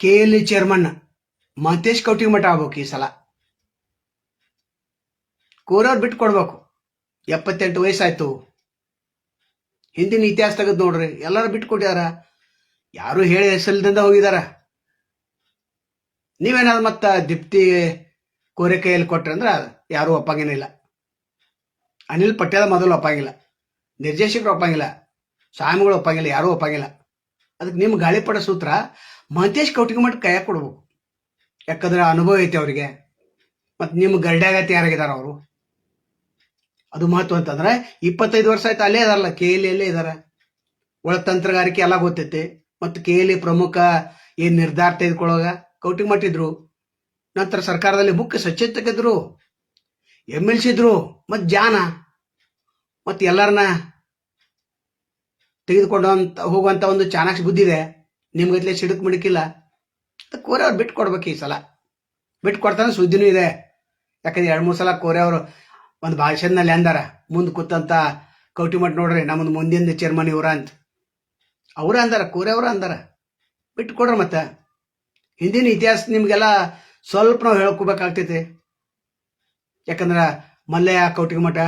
K L E chairman Mahantesh Math ಆಗ್ಬೇಕು ಈ ಸಲ. ಕೋರವ್ರು ಬಿಟ್ಟು ಕೊಡ್ಬೇಕು. ಎಪ್ಪತ್ತೆಂಟು ವಯಸ್ಸಾಯ್ತು. ಹಿಂದಿನ ಇತಿಹಾಸ ತೆಗೆದು ನೋಡ್ರಿ. ಎಲ್ಲರೂ ಬಿಟ್ಟು ಕೊಟ್ಟಿದಾರ. ಯಾರು ಹೇಳಿ ಹೆಸಲ್ದಿಂದ ಹೋಗಿದಾರ. ನೀವೇನಾದ್ರು ಮತ್ತ ದಿಪ್ತಿ ಕೋರೆ ಕೈಯಲ್ಲಿ ಕೊಟ್ರಿ ಅಂದ್ರೆ ಯಾರು ಒಪ್ಪಂಗೇನಿಲ್ಲ ಅನಿಲ್ ಪಟ್ಯಾದ ಮೊದಲು ಒಪ್ಪಂಗಿಲ್ಲ. ನಿರ್ದೇಶಕರು ಒಪ್ಪಂಗಿಲ್ಲ. ಸ್ವಾಮಿಗಳು ಒಪ್ಪಂಗಿಲ್ಲ. ಯಾರೂ ಒಪ್ಪಂಗಿಲ್ಲ. ಅದಕ್ಕೆ ನಿಮ್ಮ ಗಾಳಿಪಡ ಸೂತ್ರ ಮಹಂತೇಶ್ ಕೌಟಿಗೆ ಕೈಯಾಗ ಕೊಡ್ಬೇಕು. ಯಾಕಂದ್ರೆ ಅನುಭವ ಐತೆ ಅವರಿಗೆ. ಮತ್ತು ನಿಮ್ಮ ಗರ್ಡ್ಯಾಗ ತಯಾರಾಗಿದ್ದಾರೆ ಅವರು? ಅದು ಮಹತ್ವ ಅಂತಂದ್ರೆ ಇಪ್ಪತ್ತೈದು ವರ್ಷ ಆಯ್ತು ಅಲ್ಲೇ ಇದಾರಲ್ಲ ಕೆ ಎಲ್ ಎಲ್ಲೇ ಇದಾರೆ. ಒಳ ತಂತ್ರಗಾರಿಕೆ ಎಲ್ಲ ಗೊತ್ತೈತಿ. ಮತ್ತು ಕೆ ಎಲ್ ಪ್ರಮುಖ ಏನು ನಿರ್ಧಾರ ತೆಗೆದುಕೊಳ್ಳೋಗ ಕೌಟಿಂಗ್ ಮಟ್ಟಿದ್ರು ನಂತರ ಸರ್ಕಾರದಲ್ಲಿ ಮುಖ್ಯ ಸಚೇತಕಿದ್ರು ಎಂ ಎಲ್ ಸಿ ಇದ್ರು, ಮತ್ತು ಜಾನ, ಮತ್ತು ಎಲ್ಲರನ್ನ ತೆಗೆದುಕೊಂಡು ಅಂತ ಹೋಗುವಂತ ಒಂದು ಚಾಣಾಕ್ಷ ಬುದ್ಧಿ ಇದೆ. ನಿಮ್ಗತ್ಲೆ ಸಿಡುಕು ಮಿಡಕಿಲ್ಲ. ಕೋರೆ ಅವ್ರು ಬಿಟ್ಟು ಕೊಡ್ಬೇಕು ಈ ಸಲ. ಬಿಟ್ಟು ಕೊಡ್ತಾನೆ ಸುದ್ದಿನೂ ಇದೆ. ಯಾಕಂದ್ರೆ ಎರಡು ಮೂರು ಸಲ ಕೋರೆ ಅವರು ಒಂದು ಭಾಷೆನಲ್ಲಿ ಅಂದಾರ, ಮುಂದೆ ಕೂತಂತ ಕೌಟಿಮಠ್ ನೋಡ್ರಿ, ನಮ್ಮದು ಮುಂದಿನ ಚೇರ್ಮನ್ ಇವ್ರ ಅಂತ. ಅವ್ರ ಅಂದಾರ ಕೋರೆ ಅವ್ರ ಅಂದಾರ. ಬಿಟ್ಟು ಕೊಡ್ರಿ ಮತ್ತೆ. ಹಿಂದಿನ ಇತಿಹಾಸ ನಿಮ್ಗೆಲ್ಲ ಸ್ವಲ್ಪ ನಾವು ಹೇಳ್ಕೋಬೇಕಾಗ್ತೈತಿ. ಯಾಕಂದ್ರೆ ಮಲ್ಲಯ್ಯ ಕೌಟಿಮಠ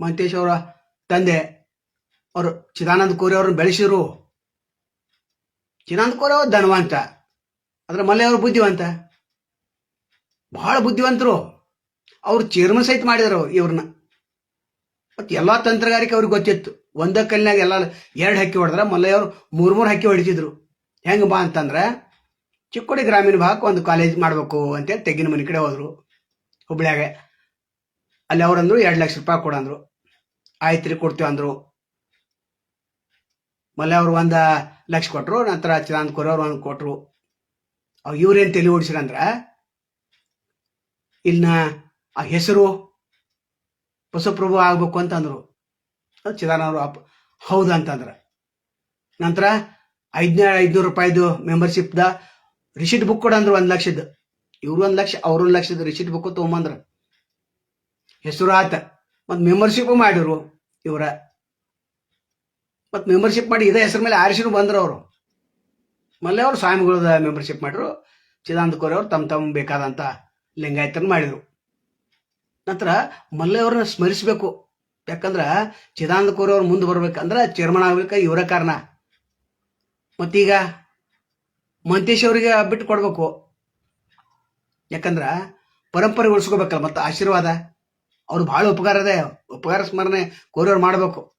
ಮಹಂತೇಶ್ ಅವರ ತಂದೆ, ಅವರು ಚಿದಾನಂದ ಕೋರೆ ಅವ್ರನ್ನ ಬೆಳೆಸಿರು ಚಿದಾನಂದ ಕೋರೆ ಧನವಂತ. ಆದ್ರೆ ಮಲ್ಲೆ ಅವರು ಬುದ್ಧಿವಂತ. ಬಹಳ ಬುದ್ಧಿವಂತರು. ಅವ್ರು ಚೇರ್ಮನ್ ಸಹಿತ ಮಾಡಿದ್ರು ಇವ್ರನ್ನ. ಮತ್ತೆ ಎಲ್ಲಾ ತಂತ್ರಗಾರಿಕೆ ಅವ್ರಿಗೆ ಗೊತ್ತಿತ್ತು. ಒಂದ ಕಲ್ಲಿನಾಗ ಎಲ್ಲ ಎರಡು ಹಕ್ಕಿ ಹೊಡೆದ್ರ ಮಲ್ಲೆಯವರು ಮೂರ್ ಮೂರು ಹಕ್ಕಿ ಹೊಡಿತಿದ್ರು. ಹೆಂಗ ಬಾ ಅಂತಂದ್ರೆ, ಚಿಕ್ಕೋಡಿ ಗ್ರಾಮೀಣ ಭಾಗಕ್ಕೆ ಒಂದು ಕಾಲೇಜ್ ಮಾಡಬೇಕು ಅಂತೇಳಿ ತೆಗ್ಗಿನ ಮನೆ ಕಡೆ ಹೋದ್ರು ಹುಬ್ಳ್ಯಾಗ. ಅಲ್ಲಿ ಅವ್ರಂದ್ರು ಎರಡು ಲಕ್ಷ ರೂಪಾಯಿ ಕೊಡಂದ್ರು. ಆಯ್ತು ರೀ ಕೊಡ್ತೀವಿ ಅಂದ್ರು ಮಲ್ಲೆ ಅವ್ರು ಒಂದ ಲಕ್ಷ ಕೊಟ್ರು, ನಂತರ ಚಿದಾನಂದ ಅವ್ರು ಒಂದು ಕೊಟ್ರು. ಅವ್ ಇವ್ರೇನ್ ತಲೆ ಓಡಿಸಿರಂದ್ರ? ಇಲ್ನ ಆ ಹೆಸರು ಬಸವಪ್ರಭು ಆಗ್ಬೇಕು ಅಂತಂದ್ರು. ಅದು ಅವರು ಅಪ್ ಹೌದು ಅಂತಂದ್ರ. ನಂತರ ಐದ್ನೂರ ಐದ್ನೂರು ರೂಪಾಯಿದು ಮೆಂಬರ್ಶಿಪ್ದ ರಿಸಿಟ್ ಬುಕ್ ಕೊಡಂದ್ರು ಒಂದ್ ಲಕ್ಷದ. ಇವ್ರು ಒಂದ್ ಲಕ್ಷ, ಅವ್ರ ಒಂದ್ ಲಕ್ಷದ ರಿಸಿಟ್ ಬುಕ್ ತಗೊಂಬಂದ್ರ. ಹೆಸರು ಆತ. ಮತ್ತು ಮೆಂಬರ್ಶಿಪ್ ಮಾಡಿರು ಇವರ. ಮತ್ ಮೆಂಬರ್ಶಿಪ್ ಮಾಡಿ ಇದೇ ಹೆಸರು ಮೇಲೆ ಆರಿಸಿರು ಬಂದ್ರು ಅವರು. ಮೊದಲೇ ಅವರು ಸ್ವಾಮಿಗಳದ ಮೆಂಬರ್ಶಿಪ್ ಮಾಡಿದ್ರು. ಚಿದಾನಂದ ಕೋರೆ ಅವರು ತಮ್ಮ ತಮ್ಮ ಬೇಕಾದಂತ ಲಿಂಗಾಯತನ ಮಾಡಿದ್ರು. ನಂತರ ಮಲ್ಲೆ ಅವ್ರನ್ನ ಸ್ಮರಿಸಬೇಕು. ಯಾಕಂದ್ರ ಚಿದಾನಂದ ಕೋರೆ ಅವ್ರು ಮುಂದೆ ಬರ್ಬೇಕಂದ್ರ ಚೇರ್ಮನ್ ಆಗ್ಬೇಕ ಇವರ ಕಾರಣ. ಮತ್ತೀಗ ಮಂತೇಶ್ ಅವರಿಗೆ ಬಿಟ್ಟು ಕೊಡಬೇಕು. ಯಾಕಂದ್ರ ಪರಂಪರೆ ಉಳಿಸ್ಕೋಬೇಕಲ್ಲ ಮತ್ತು ಆಶೀರ್ವಾದ. ಅವ್ರು ಬಹಳ ಉಪಕಾರ ಇದೆ ಉಪಕಾರ ಸ್ಮರಣೆ ಕೋರಿಯವ್ರು ಮಾಡಬೇಕು.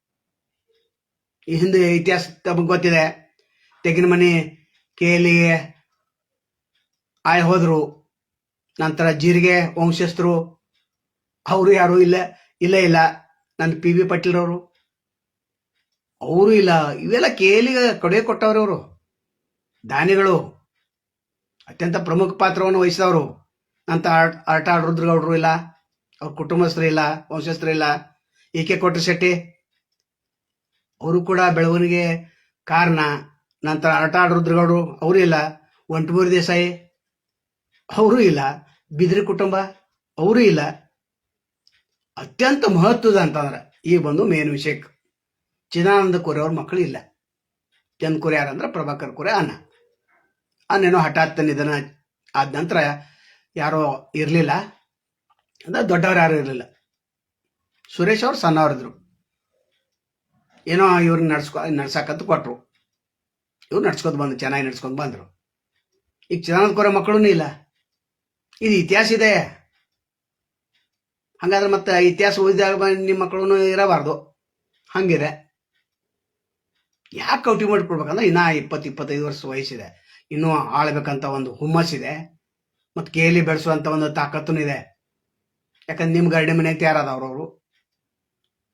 ಈ ಹಿಂದೆ ಇತಿಹಾಸ ತಮಗೆ ಗೊತ್ತಿದೆ. ತೆಗಿನ ಮನೆ, ಕೇಲಿಗೆ ಆಯ್ ಹೋದ್ರು. ನಂತರ ಜೀರಿಗೆ ವಂಶಸ್ಥರು. ಅವರು ಯಾರು ಇಲ್ಲ ಇಲ್ಲ ಇಲ್ಲ. ನನ್ನ ಪಿ ಬಿ ಪಾಟೀಲ್ ಅವರು ಅವರು ಇಲ್ಲ. ಇವೆಲ್ಲ ಕೇಲಿಗೆ ಕಡೆ ಕೊಟ್ಟವ್ರಿ ಅವರು ದಾನಿಗಳು. ಅತ್ಯಂತ ಪ್ರಮುಖ ಪಾತ್ರವನ್ನು ವಹಿಸಿದವರು. ನಂತರ ಆಟ ಆಟ ರುದ್ರಗೌಡರು ಇಲ್ಲ. ಅವ್ರ ಕುಟುಂಬಸ್ಥರು ಇಲ್ಲ, ವಂಶಸ್ಥರು ಇಲ್ಲ. ಈಕೆ ಕೊಟ್ಟ ಶೆಟ್ಟಿ ಅವರು ಕೂಡ ಬೆಳವಣಿಗೆ ಕಾರಣ. ನಂತರ ಆಟ ರುದ್ರಗೌಡರು, ಅವರು ಇಲ್ಲ. ಒಂಟಮೂರಿ ದೇಸಾಯಿ, ಅವರು ಇಲ್ಲ. ಬಿದ್ರಿ ಕುಟುಂಬ, ಅವರು ಇಲ್ಲ. ಅತ್ಯಂತ ಮಹತ್ವದ ಅಂತಂದ್ರೆ, ಈಗ ಬಂದು ಮೇನ್ ವಿಷಯಕ್ಕೆ ಚಿದಾನಂದ ಕೋರೆ ಅವ್ರ ಮಕ್ಕಳು ಇಲ್ಲ. ಚಂದ್ ಕೋರೆ ಯಾರಂದ್ರೆ ಪ್ರಭಾಕರ್ ಕೋರೆ ಅನ್ನ ಅನ್ನೇನೋ ಹಠಾತ್ ನಿಧನ ಆದ ನಂತರ ಯಾರೋ ಇರಲಿಲ್ಲ. ಅಂದ್ರೆ ದೊಡ್ಡವ್ರು ಯಾರು ಇರಲಿಲ್ಲ. ಸುರೇಶ್ ಅವ್ರು ಸಣ್ಣವ್ರಿದ್ರು ಏನೋ ಇವ್ರನ್ನ ನಡ್ಸ್ಕೊ ನಡ್ಸಕ್ಕಂತ ಕೊಟ್ರು. ಇವ್ರು ನಡ್ಸ್ಕೊತ ಬಂದ್ರು, ಚೆನ್ನಾಗಿ ನಡ್ಸ್ಕೊಂಡು ಬಂದರು. ಈಗ ಚಿದಾನಂದ ಕೋರ ಮಕ್ಕಳೂ ಇಲ್ಲ. ಇದು ಇತಿಹಾಸ ಇದೆ. ಹಂಗಾದ್ರೆ ಮತ್ತೆ ಇತಿಹಾಸ ಓದಿದಾಗ ನಿಮ್ಮ ಮಕ್ಕಳು ಇರಬಾರ್ದು. ಹಂಗಿದೆ. ಯಾಕೆ ಕೌಟಿ ಮಾಡಿಕೊಡ್ಬೇಕಂದ್ರೆ ಇನ್ನೂ ಇಪ್ಪತ್ತು, ಇಪ್ಪತ್ತೈದು ವರ್ಷ ವಯಸ್ಸಿದೆ. ಇನ್ನೂ ಆಳ್ಬೇಕಂತ ಒಂದು ಹುಮ್ಮಸ್ಸಿದೆ. ಮತ್ತು ಕೇಲಿ ಬೆಳೆಸುವಂಥ ಒಂದು ತಾಕತ್ತೂ ಇದೆ. ಯಾಕಂದ್ರೆ ನಿಮ್ಮ ಗರಡಿ ಮನೆ ಅವರು.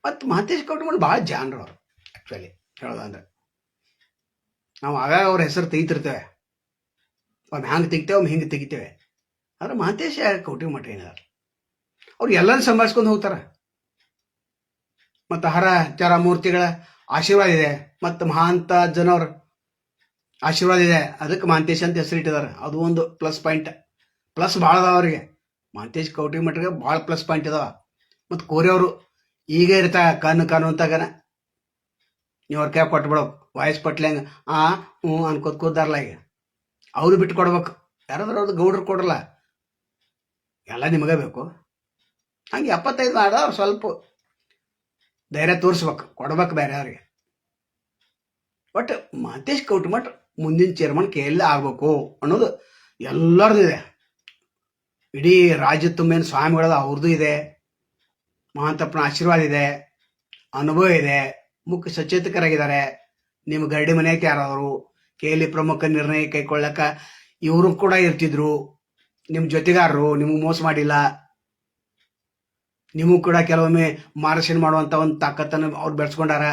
ಮತ್ತು ಮಹಂತೇಶ್ ಕೌಟಿ ಮಾಡಿ ಭಾಳ ಅವರು. ಆ್ಯಕ್ಚುಲಿ ಹೇಳೋದಂದ್ರೆ ನಾವು ಆಗಾಗ ಅವ್ರ ಹೆಸರು ತೆಗಿತಿರ್ತೇವೆ. ಒಮ್ಮೆ ಹಂಗೆ ತೆಗಿತೇವೆ ಒಮ್ಮೆ ಹಿಂಗೆ ತೆಗಿತೇವೆ. ಆದ್ರೆ ಮಹಂತೇಶ ಕೌಟಿ ಮಠ ಏನಾರ ಅವ್ರು ಎಲ್ಲರೂ ಸಂಭಾಳಿಸ್ಕೊಂಡು ಹೋಗ್ತಾರೆ. ಮತ್ತು ಹರ ಚರ ಮೂರ್ತಿಗಳ ಆಶೀರ್ವಾದ ಇದೆ. ಮತ್ತು ಮಹಾಂತ ಜನವ್ರ ಆಶೀರ್ವಾದ ಇದೆ. ಅದಕ್ಕೆ ಮಹಾಂತೇಶ್ ಅಂತ ಹೆಸರಿಟ್ಟಿದ್ದಾರೆ ಅದು ಒಂದು ಪ್ಲಸ್ ಪಾಯಿಂಟ್ ಪ್ಲಸ್ ಭಾಳ ಅದಾವ ಅವರಿಗೆ. ಮಹಂತೇಶ್ ಕೌಟಿ ಮಠಗೆ ಭಾಳ ಪ್ಲಸ್ ಪಾಯಿಂಟ್ ಇದಾವೆ ಮತ್ತು ಕೋರೆಯವರು ಈಗ ಇರ್ತಾ ಕಣ್ಣು ಕಣ್ಣು ಅಂತಾಗನ ನೀವು ಅವ್ರ ಕೈ ಕೊಟ್ಬಿಡೋ ವಾಯ್ಸ್ ಪಟ್ಲೆ ಹಂಗೆ ಆ, ಹ್ಞೂ ಅನ್ಕೋತ ಕೂತಾರಲ್ಲ ಈಗ. ಅವರು ಬಿಟ್ಟು ಕೊಡ್ಬೇಕು. ಯಾರಾದ್ರೂ ಅವ್ರದ್ದು ಗೌಡ್ರು ಕೊಡ್ರಲ್ಲ. ಎಲ್ಲ ನಿಮಗೆ ಬೇಕು. ಹಂಗೆ ಎಪ್ಪತ್ತೈದು ಮಾಡ, ಅವ್ರು ಸ್ವಲ್ಪ ಧೈರ್ಯ ತೋರಿಸ್ಬೇಕು. ಕೊಡ್ಬೇಕು ಬೇರೆ ಅವ್ರಿಗೆ. ಬಟ್ ಮಹಂತೇಶ್ ಕೌಟಮಠ್ ಮುಂದಿನ ಚೇರ್ಮನ್ ಕೈಯಲ್ಲಿ ಆಗ್ಬೇಕು ಅನ್ನೋದು ಎಲ್ಲರದ್ದು ಇದೆ. ಇಡೀ ರಾಜ್ಯ ತುಂಬೇನು ಸ್ವಾಮಿಗಳದ ಅವ್ರದ್ದು ಇದೆ. ಮಹಾಂತಪ್ಪನ ಆಶೀರ್ವಾದ ಇದೆ. ಅನುಭವ ಇದೆ. ಮುಖ್ಯ ಸಚೇತಕರಾಗಿದ್ದಾರೆ. ನಿಮ್ಮ ಗರಡಿ ಮನೆಯಕ್ಕೆ ಯಾರಾದ್ರು ಕೇಳಿ ಪ್ರಮುಖ ನಿರ್ಣಯ ಕೈಗೊಳ್ಳಕ ಇವರು ಕೂಡ ಇರ್ತಿದ್ರು. ನಿಮ್ಮ ಜೊತೆಗಾರರು, ನಿಮಗೆ ಮೋಸ ಮಾಡಿಲ್ಲ. ನಿಮಗೂ ಕೂಡ ಕೆಲವೊಮ್ಮೆ ಮಾರ್ಗದರ್ಶನ ಮಾಡುವಂತ ಒಂದು ತಾಕತ್ತನ್ನು ಅವ್ರು ಬೆಳೆಸ್ಕೊಂಡಾರ.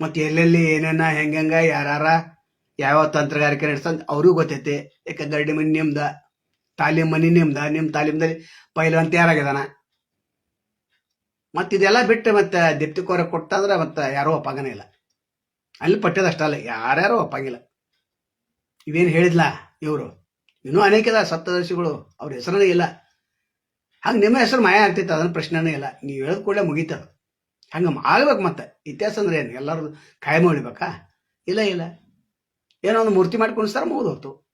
ಮತ್ತೆ ಎಲ್ಲೆಲ್ಲಿ ಏನೇನ ಹೆಂಗೆಂಗ ಯಾರ್ಯಾರ ಯಾವ ತಂತ್ರಗಾರಿಕೆ ನಡೆಸ್ತಂತ ಅವ್ರಿಗೂ ಗೊತ್ತೈತಿ. ಯಾಕೆ ಗರಡಿ ಮನೆ ನಿಮ್ದ? ತಾಲೀಮ್ ಮನೆ ನಿಮ್ದ? ನಿಮ್ಮ ತಾಲೀಮ್ದಲ್ಲಿ ಅಂತ ತಯಾರಾಗಿದಾನ ಮತ್ತೆ ಇದೆಲ್ಲ ಬಿಟ್ಟು ಮತ್ತೆ ದೀಪ್ತಿ ಕೋರ ಕೊಟ್ಟಂದ್ರೆ ಮತ್ತೆ ಯಾರೋ ಒಪ್ಪಾಗನೇ ಇಲ್ಲ. ಅಲ್ಲಿ ಪಟ್ಟದ ಅಷ್ಟಲ್ಲ ಯಾರ್ಯಾರು ಒಪ್ಪಂಗಿಲ್ಲ. ಇವೇನು ಹೇಳಿದ್ಲ ಇವರು? ಇನ್ನೂ ಅನೇಕ ಸಪ್ತದರ್ಶಿಗಳು ಅವ್ರ ಹೆಸರೇ ಇಲ್ಲ. ಹಂಗೆ ನಿಮ್ಮ ಹೆಸರು ಮಾಯ ಆಗ್ತೈತೆ ಅದನ್ನ ಪ್ರಶ್ನೆನೇ ಇಲ್ಲ. ನೀವು ಹೇಳಿದ ಕೂಡಲೇ ಮುಗೀತದ ಹಂಗೆ ಆಗ್ಬೇಕು ಮತ್ತೆ. ಇತಿಹಾಸ ಅಂದ್ರೆ ಏನು? ಎಲ್ಲರೂ ಕಾಯಂ ಉಳಿಬೇಕಾ? ಇಲ್ಲ ಇಲ್ಲ. ಏನೋ ಒಂದು ಮೂರ್ತಿ ಮಾಡಿ ಕುಣಿಸ್ತಾರ ಮುಗಿದು ಹೋಯ್ತು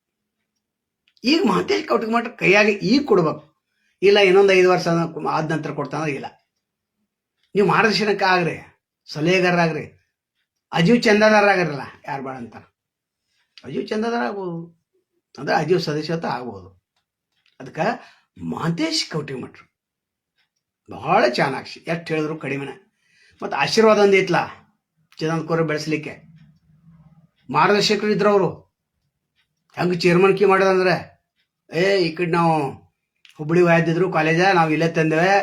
ಈಗ ಮಹಂತೇಶ್ ಕೌಟಿಗೆ ಕೈಯಾಗಿ ಈಗ ಕೊಡ್ಬೇಕು. ಇಲ್ಲ, ಇನ್ನೊಂದು ಐದು ವರ್ಷ ಆದ ನಂತರ ಕೊಡ್ತಾನೆ ಇಲ್ಲ. ನೀವು ಮಾರ್ಗದರ್ಶನಕ್ಕೆ ಆಗ್ರಿ ಸಲಹೆಗಾರರಾಗ್ರಿ. ಅಜೀವ್ ಆಗಿರಲ್ಲ ಯಾರು ಬೇಡ ಅಂತಾರೆ ಅಜೀವ್ ಚಂದಾದಾರ ಆಗ್ಬೋದು ಅಂದ್ರೆ ಅಜೀವ್ ಸದಸ್ಯತ ಆಗ್ಬೋದು. ಅದಕ್ಕೆ ಮಾಂತೇಶ್ ಕೌಟಿಮಠರು ಬಹಳ ಚೆನ್ನಾಗಿ ಎಷ್ಟು ಹೇಳಿದ್ರು ಕಡಿಮೆನೆ. ಮತ್ತು ಆಶೀರ್ವಾದ ಒಂದು ಚಿದಂತ ಕೋರ ಬೆಳೆಸಲಿಕ್ಕೆ. ಮಾರ್ಗದರ್ಶಕರು ಇದ್ರು ಅವರು. ಹೆಂಗೆ ಚೇರ್ಮನ್ ಕಿ ಮಾಡೋದಂದ್ರೆ ಏ, ಈ ಕಡೆ ನಾವು ಹುಬ್ಬಳ್ಳಿ ವಾಯ್ದಿದ್ರು ಕಾಲೇಜ ನಾವು ಇಲ್ಲೇ ತಂದೇವೆ.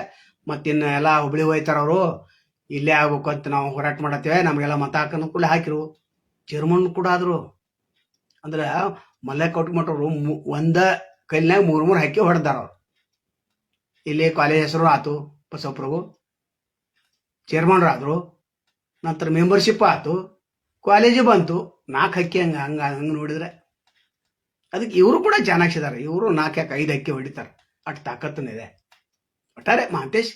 ಮತ್ತಿನ್ನು ಎಲ್ಲ ಹುಬ್ಳಿ ಹೋಯ್ತಾರ ಅವರು, ಇಲ್ಲೇ ಆಗ್ಬೇಕು ಅಂತ ನಾವು ಹೋರಾಟ ಮಾಡತ್ತೇವೆ. ನಮಗೆಲ್ಲ ಮತ ಹಾಕೋನು ಕೂಡ ಹಾಕಿರು. ಚೇರ್ಮನ್ ಕೂಡ ಆದರು. ಅಂದ್ರೆ ಮಲ್ಲೆ ಕೌಟ್ಮಠರು ಒಂದ ಕೈಲಿನಾಗ ಮೂರು ಮೂರು ಹಾಕಿ ಹೊಡೆದಾರ ಅವ್ರು. ಇಲ್ಲಿ ಕಾಲೇಜ್ ಹೆಸರು ಆತು ಬಸವಪ್ರಭು ಚೇರ್ಮನ್ರು ಆದರು. ನಂತರ ಮೆಂಬರ್ಶಿಪ್ ಆತು. ಕಾಲೇಜು ಬಂತು. ನಾಲ್ಕು ಹಕ್ಕಿ ಹಂಗೆ ಹಂಗೆ ಹಂಗೆ ನೋಡಿದ್ರೆ. ಅದಕ್ಕೆ ಇವರು ಕೂಡ ಜಾನಾಕ್ಷಿದಾರೆ ಇವರು ನಾಲ್ಕು ಯಾಕೆ ಐದು ಹಕ್ಕಿ ಹೊಡಿತಾರೆ. ಅಷ್ಟು ತಾಕತ್ತನಿದೆ ಒಟ್ಟಾರೆ ಮಹಂತೇಶ್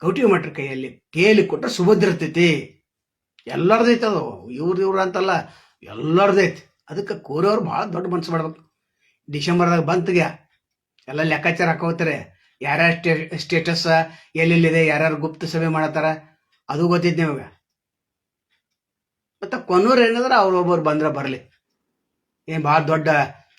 ಕೌಟಿ ಮಠರ ಕೈಯಲ್ಲಿ ಕೇಳಿ ಕೊಟ್ಟರೆ ಸುಭದ್ರತೈತಿ ಎಲ್ಲರದೈತೆ ಅದು. ಇವ್ರದ್ದು ಇವ್ರ ಅಂತಲ್ಲ ಎಲ್ಲರದೈತಿ ಅದಕ್ಕೆ ಕೋರೋರು ಭಾಳ ದೊಡ್ಡ ಮನಸ್ಸು ಮಾಡ್ಬೇಕು. ಡಿಸೆಂಬರ್ದಾಗ ಬಂತಿಗೆ ಎಲ್ಲ ಲೆಕ್ಕಾಚಾರ ಹಾಕೋತಾರೆ. ಯಾರ್ಯಾರ ಸ್ಟೇ, ಸ್ಟೇಟಸ್ ಎಲ್ಲೆಲ್ಲಿದೆ, ಯಾರ್ಯಾರು ಗುಪ್ತ ಸಭೆ ಮಾಡತ್ತಾರ ಅದು ಗೊತ್ತೈತಿ ನಿಮಗೆ. ಮತ್ತು ಕೊನೂರು ಏನಂದ್ರೆ ಅವ್ರೊಬ್ಬರು ಬಂದ್ರೆ ಬರಲಿ. ಏನು ಭಾಳ ದೊಡ್ಡ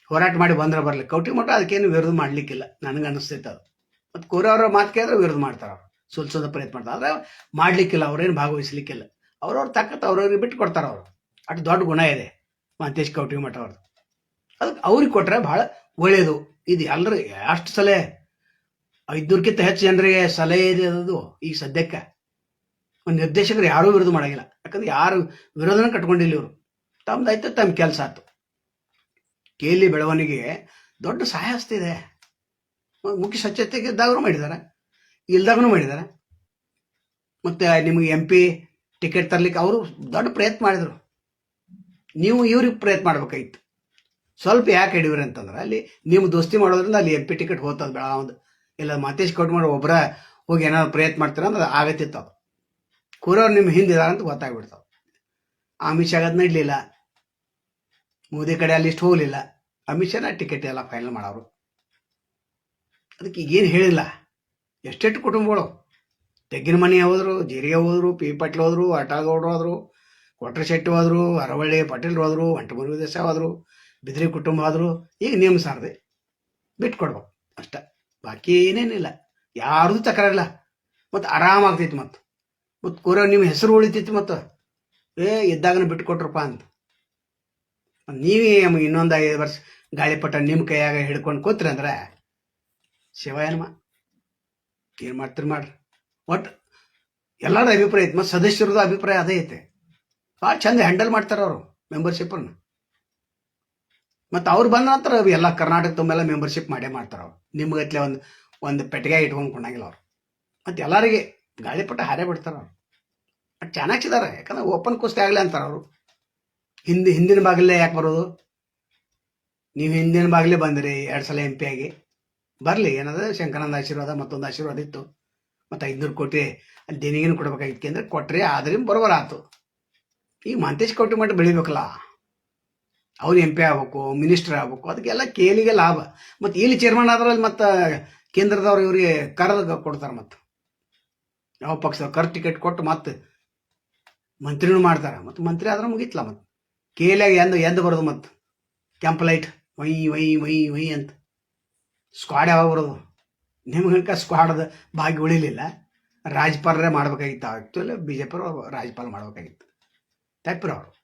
ಹೋರಾಟ ಮಾಡಿ ಬಂದ್ರೆ ಬರಲಿ. ಕೌಟಿ ಮಠ ಅದಕ್ಕೇನು ವಿರೋಧ ಮಾಡ್ಲಿಕ್ಕಿಲ್ಲ. ನನಗೆ ಅನಿಸ್ತೈತೆ ಅದು. ಮತ್ತು ಕೋರವ್ರ ಮಾತು ಕೇಳಿದ್ರೆ ವಿರೋಧ ಮಾಡ್ತಾರೆ ಅವ್ರು. ಸುಲ್ಸೋದ ಪ್ರಯತ್ನ ಮಾಡ್ತಾರೆ. ಆದರೆ ಮಾಡ್ಲಿಕ್ಕಿಲ್ಲ, ಅವ್ರೇನು ಭಾಗವಹಿಸ್ಲಿಕ್ಕಿಲ್ಲ. ಅವ್ರವ್ರ ತಕ್ಕಂತ ಅವ್ರವ್ರಿಗೆ ಬಿಟ್ಟು ಕೊಡ್ತಾರೆ ಅವರು. ಅಷ್ಟು ದೊಡ್ಡ ಗುಣ ಇದೆ ಮಹಂತೇಶ್ ಕೌಟಿ ಮಠ ಅವ್ರದ್ದು ಅದಕ್ಕೆ ಅವ್ರಿಗೆ ಕೊಟ್ಟರೆ ಭಾಳ ಒಳ್ಳೆಯದು ಇದು ಎಲ್ಲರೂ ಅಷ್ಟು ಸಲಹೆ ಐದ್ನೂರಕ್ಕಿಂತ ಹೆಚ್ಚು ಜನರಿಗೆ ಸಲಹೆ ಇದೆ ಅದು ಈಗ ಸದ್ಯಕ್ಕೆ. ಒಂದು ನಿರ್ದೇಶಕರು ಯಾರೂ ವಿರೋಧ ಮಾಡಂಗಿಲ್ಲ. ಯಾಕಂದ್ರೆ ಯಾರು ವಿರೋಧನ ಕಟ್ಕೊಂಡಿಲ್ಲ ಇವರು. ತಮ್ದಾಯ್ತು ತಮ್ಮ ಕೆಲಸ ಆಯ್ತು. ಕೇಲಿ ಬೆಳವಣಿಗೆ ದೊಡ್ಡ ಸಹಾಯ ಹಸ್ತಿದೆ ಮುಖ್ಯ ಸ್ವಚ್ಛತೆಗೆ ಇದ್ದಾಗೂ ಮಾಡಿದ್ದಾರೆ. ಇಲ್ದಾಗೂ ಮಾಡಿದ್ದಾರೆ. ಮತ್ತೆ ನಿಮಗೆ ಎಂ ಪಿ ಟಿಕೆಟ್ ತರಲಿಕ್ಕೆ ಅವರು ದೊಡ್ಡ ಪ್ರಯತ್ನ ಮಾಡಿದರು. ನೀವು ಇವ್ರಿಗೆ ಪ್ರಯತ್ನ ಮಾಡ್ಬೇಕಾಗಿತ್ತು ಸ್ವಲ್ಪ ಯಾಕೆ ಹಿಡಿವ್ರಿ ಅಂತಂದ್ರೆ ಅಲ್ಲಿ ನೀವು ದೋಸ್ತಿ ಮಾಡೋದ್ರಿಂದ ಅಲ್ಲಿ ಎಂ ಪಿ ಟಿಕೆಟ್ ಹೋಗ್ತದ ಬೇಡ. ಒಂದು ಇಲ್ಲ ಮಾತೇಶ್ ಕಟ್ ಮಾಡಿ ಒಬ್ಬರ ಹೋಗಿ ಏನಾದ್ರು ಪ್ರಯತ್ನ ಮಾಡ್ತೀರ ಅಂದ್ರೆ ಆಗತ್ತಿತ್ತು ಅದು. ಕೂರೋರು ನಿಮ್ಮ ಹಿಂದಿದಾರ ಅಂತ ಗೊತ್ತಾಗ್ಬಿಡ್ತಾವ ಅಮಿತ್ ಶಾ ಅದನ್ನ ಇಡ್ಲಿಲ್ಲ. ಮೋದಿ ಕಡೆ ಅಲ್ಲಿ ಇಷ್ಟು ಹೋಗಲಿಲ್ಲ. ಅಮಿತ್ ಶಾನ ಟಿಕೆಟ್ ಎಲ್ಲ ಫೈನಲ್ ಮಾಡೋರು. ಅದಕ್ಕೆ ಈಗೇನು ಹೇಳಿಲ್ಲ. ಎಷ್ಟೆಷ್ಟು ಕುಟುಂಬಗಳು. ತೆಗ್ಗಿನ ಮನೆ ಹೋದ್ರು, ಜೀರಿಗೆ ಹೋದ್ರು ಪಿ ಪಟ್ಲ್ ಹೋದ್ರು ಅಟಾಗೌಡ್ರು ಹೋದ್ರು, ಕೊಟ್ರ ಶೆಟ್ಟಿ ಹೋದ್ರು, ಅರವಳ್ಳಿ ಪಟೇಲ್ ಹೋದ್ರು ಅಂಟಮೂರು ದೇಶ ಹೋದ್ರು, ಬಿದ್ರಿ ಕುಟುಂಬ ಆದರು, ಈಗ ನೇಮ ಸಾರದೆ ಬಿಟ್ಟು ಕೊಡ್ಬೇಕು ಅಷ್ಟ. ಬಾಕಿ ಏನೇನಿಲ್ಲ. ಯಾರ್ದು ತಕರಲ್ಲ ಮತ್ತು ಆರಾಮಾಗ್ತೈತಿ ಮತ್ತು. ಮತ್ತು ಕೂರೋ ನಿಮ್ಮ ಹೆಸರು ಉಳಿತೈತಿ ಮತ್ತು. ಏ, ಇದ್ದಾಗನ ಬಿಟ್ಟು ಕೊಟ್ರಪ್ಪ ಅಂತ ನೀವೇ ಇನ್ನೊಂದು ಐದು ವರ್ಷ ಗಾಳಿಪಟ ನಿಮ್ಮ ಕೈಯಾಗ ಹಿಡ್ಕೊಂಡು ಕೂತ್ರಿ ಅಂದ್ರೆ ಶಿವಾಯನಮ ಏನು ಮಾಡ್ತೀರಿ ಮಾಡ್ರಿ. ಒಟ್ಟು ಎಲ್ಲರ ಅಭಿಪ್ರಾಯ ಐತೆ, ಮತ್ತು ಅಭಿಪ್ರಾಯ ಅದೇ ಐತೆ. ಭಾಳ ಚಂದ ಹ್ಯಾಂಡಲ್ ಮಾಡ್ತಾರೆ ಅವರು ಮೆಂಬರ್ಶಿಪ್ಪನ್ನು ಮತ್ತು ಅವ್ರು ಬಂದ ನಂತರ ಎಲ್ಲ ಕರ್ನಾಟಕ ತುಂಬೆಲ್ಲ ಮೆಂಬರ್ಶಿಪ್ ಮಾಡೇ ಮಾಡ್ತಾರೆ ಅವ್ರು. ನಿಮ್ಗತ್ಲೆ ಒಂದು ಒಂದು ಪೆಟ್ಟಿಗೆ ಇಟ್ಕೊಂಡು ಕೊಂಡಂಗಿಲ್ಲ ಅವರು. ಮತ್ತು ಎಲ್ಲರಿಗೆ ಗಾಳಿಪಟ ಹಾರೇ ಬಿಡ್ತಾರೆ ಅವ್ರು. ಬಟ್ ಚೆನ್ನಾಗಿದ್ದಾರೆ ಯಾಕಂದ್ರೆ ಓಪನ್ ಕುಸ್ತಿ ಆಗಲಿ ಅಂತಾರೆ ಅವರು. ಹಿಂದೆ, ಹಿಂದಿನ ಬಾಗಿಲೇ ಯಾಕೆ ಬರೋದು? ನೀವು ಹಿಂದಿನ ಬಾಗಿಲೇ ಬಂದಿರಿ, ಎರಡು ಸಲ ಎಂ ಪಿ ಆಗಿ. ಬರಲಿ ಏನದ ಶಂಕರಾನಂದ ಆಶೀರ್ವಾದ, ಮತ್ತೊಂದು ಆಶೀರ್ವಾದ ಇತ್ತು. ಮತ್ತು ಐದುನೂರು ಕೋಟಿ ದೇಣಿಗೆನೂ ಕೊಡ್ಬೇಕಾಗಿತ್ತು ಅಂದ್ರೆ ಕೊಟ್ಟರೆ ಆದ್ರೆ ಬರೋಬರ ಆತು. ಈಗ ಮಂತೇಶ್ ಕೋಟಿ ಮಟ್ಟ ಬೆಳಿಬೇಕಲ್ಲ. ಅವ್ರು ಎಂ ಪಿ ಆಗ್ಬೇಕು ಮಿನಿಸ್ಟರ್ ಆಗ್ಬೇಕು, ಅದಕ್ಕೆಲ್ಲ ಕೇಲಿಗೆ ಲಾಭ. ಮತ್ತು ಇಲ್ಲಿ ಚೇರ್ಮನ್ ಆದ್ರಲ್ಲಿ ಮತ್ತು ಕೇಂದ್ರದವ್ರು ಇವರಿಗೆ ಕರೆದ ಕೊಡ್ತಾರೆ ಮತ್ತು. ಯಾವ ಪಕ್ಷ ಕರ್ ಟಿಕೆಟ್ ಕೊಟ್ಟು ಮತ್ತೆ ಮಂತ್ರಿನೂ ಮಾಡ್ತಾರೆ. ಮತ್ತು ಮಂತ್ರಿ ಆದ್ರೆ ಮುಗೀತಲ್ಲ ಮತ್ತು. ಕೇಲಿಯಾಗ ಎಂದು ಎಂದು ಬರೋದು ಮತ್ತು. ಕೆಂಪ್ ಲೈಟ್ ವೈ ವೈ ವೈ ವೈ ಅಂತ. ಸ್ಕ್ವಾಡ್ ಯಾವಾಗ ಬರೋದು ನಿಮ್ಗೆ ಸ್ಕ್ವಾಡದ ಭಾಗ್ಯ ಉಳಿಲಿಲ್ಲ. ರಾಜ್ಯಪಾಲರೇ ಮಾಡ್ಬೇಕಾಗಿತ್ತು. ಆ್ಯಕ್ಚುಲಿ ಬಿ ಜೆ ಪಿ ರಾಜ್ಯಪಾಲ ಮಾಡ್ಬೇಕಾಗಿತ್ತು. ತಪ್ಪಿರು ಅವರು.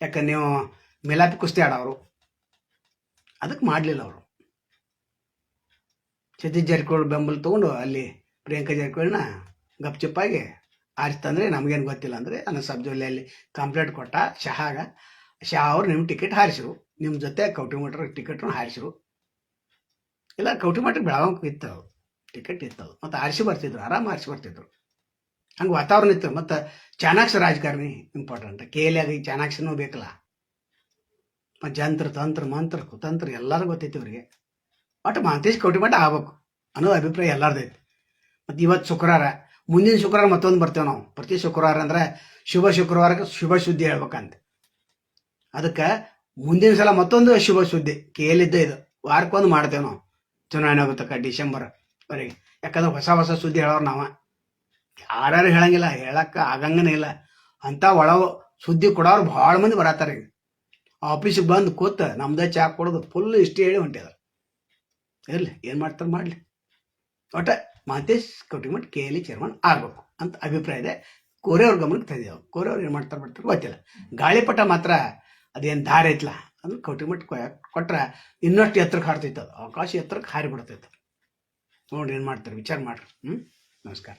ಯಾಕಂದ್ರೆ ನೀವು ಮಿಲಾಪಿ ಕುಸ್ತಿ ಆಡೋರು? ಅದಕ್ಕೆ ಮಾಡಲಿಲ್ಲ ಅವರು. ಸತೀಶ್ ಜಾರಕಿಹೊಳಿ ಬೆಂಬಲ ತೊಗೊಂಡು ಅಲ್ಲಿ ಪ್ರಿಯಾಂಕಾ ಜಾರಕಿಹೊಳಿನ ಗಪ್ಚಿಪ್ಪಾಗಿ ಹಾರಿಸ್ತಂದ್ರೆ ನಮಗೇನು ಗೊತ್ತಿಲ್ಲ ಅಂದರೆ ನನ್ನ ಸಬ್ಜಲ್ಲಿ ಕಂಪ್ಲೇಂಟ್ ಕೊಟ್ಟ ಶಹಾಗ. ಶಹಾ ಅವ್ರು ನಿಮ್ಮ ಟಿಕೆಟ್ ಹಾರಿಸಿರು. ನಿಮ್ಮ ಜೊತೆ ಕೌಟಿಮೀಟ್ರ್ ಟಿಕೆಟ್ನ ಹಾರಿಸಿರು. ಇಲ್ಲ ಕೌಟಿಮೀಟ್ರ್ ಬೆಳಗಾವ್ ಇತ್ತು ಅದು ಟಿಕೆಟ್ ಇತ್ತು ಮತ್ತು ಆರಿಸಿ ಬರ್ತಿದ್ರು, ಆರಾಮ ಆರಿಸಿ ಬರ್ತಿದ್ರು. ಹಂಗೆ ವಾತಾವರಣ ಇತ್ತು. ಮತ್ತು ಚಾಣಾಕ್ಷ ರಾಜಕಾರಣಿ ಇಂಪಾರ್ಟೆಂಟ್ ಕೆ ಎಲ್ ಆಗಿ ಚಾಣಾಕ್ಷನೂ ಬೇಕಲ್ಲ. ಮತ್ತು ಜಂತ್ರ, ತಂತ್ರ, ಮಂತ್ರ, ಕುತಂತ್ರ ಎಲ್ಲರೂ ಗೊತ್ತೈತಿ ಅವರಿಗೆ ಒಟ್ಟು ಮಾಂತೇಶ್ ಕೌಟಿಮಠ ಆಗ್ಬೇಕು ಅನ್ನೋ ಅಭಿಪ್ರಾಯ ಎಲ್ಲರದೈತಿ ಮತ್ತು ಇವತ್ತು ಶುಕ್ರವಾರ, ಮುಂದಿನ ಶುಕ್ರವಾರ ಮತ್ತೊಂದು ಬರ್ತೇವೆ ನಾವು. ಪ್ರತಿ ಶುಕ್ರವಾರ ಅಂದ್ರೆ ಶುಭ ಶುಕ್ರವಾರಕ್ಕೆ ಶುಭ ಸುದ್ದಿ ಹೇಳ್ಬೇಕಂತ. ಅದಕ್ಕೆ ಮುಂದಿನ ಸಲ ಮತ್ತೊಂದು ಶುಭ ಸುದ್ದಿ. ಕೇಳಿದ್ದೆ ಇದು. ವಾರಕ್ಕೊಂದು ಮಾಡ್ತೇವೆ ನಾವು. ಚುನಾವಣೆ ಆಗುತ್ತಕ್ಕ ಡಿಸೆಂಬರ್ ವರೆಗೆ ಯಾಕಂದ್ರೆ ಹೊಸ ಹೊಸ ಸುದ್ದಿ ಹೇಳೋರು ನಾವು. ಯಾರು ಹೇಳಂಗಿಲ್ಲ, ಹೇಳಕ್ಕೆ ಆಗಂಗನೇ ಇಲ್ಲ. ಅಂತ ಒಳ ಸುದ್ದಿ ಕೊಡೋರು ಭಾಳ ಮಂದಿ ಬರತ್ತಾರೆ. ಆಫೀಸಿಗೆ ಬಂದು ಕೂತ ನಮ್ದೇ ಚಾ ಕೊಡೋದು ಫುಲ್ ಇಷ್ಟು ಹೇಳಿ ಹೊಂಟಿದ ಇರಲಿ, ಏನು ಮಾಡ್ತಾರೆ ಮಾಡಲಿ. ಒಟ್ಟ Mahantesh Kautimath K L chairman ಆಗಬೇಕು ಅಂತ ಅಭಿಪ್ರಾಯ ಇದೆ. ಕೋರೆಯವ್ರ ಗಮನಕ್ಕೆ ತೆಗೆದೇವು ಕೋರೆಯವ್ರು ಏನು ಮಾಡ್ತಾರೆ ಮಾಡ್ತಾರೆ ಗೊತ್ತಿಲ್ಲ. ಗಾಳಿಪಟ ಮಾತ್ರ ಅದೇನು ದಾರಿ ಐತ್ಲ? ಅಂದ್ರೆ ಕೌಟಿಮಠ್ ಕೊಟ್ರೆ ಇನ್ನಷ್ಟು ಎತ್ತರಕ್ಕೆ ಹಾರ್ತೈತೆ ಅದು. ಅವಕಾಶ ಎತ್ತರಕ್ಕೆ ಹಾರಿ ಬಿಡ್ತೈತೆ. ನೋಡಿ ಏನು ಮಾಡ್ತಾರೆ, ವಿಚಾರ ಮಾಡ್ರಿ. ಹ್ಞೂ ನಮಸ್ಕಾರ.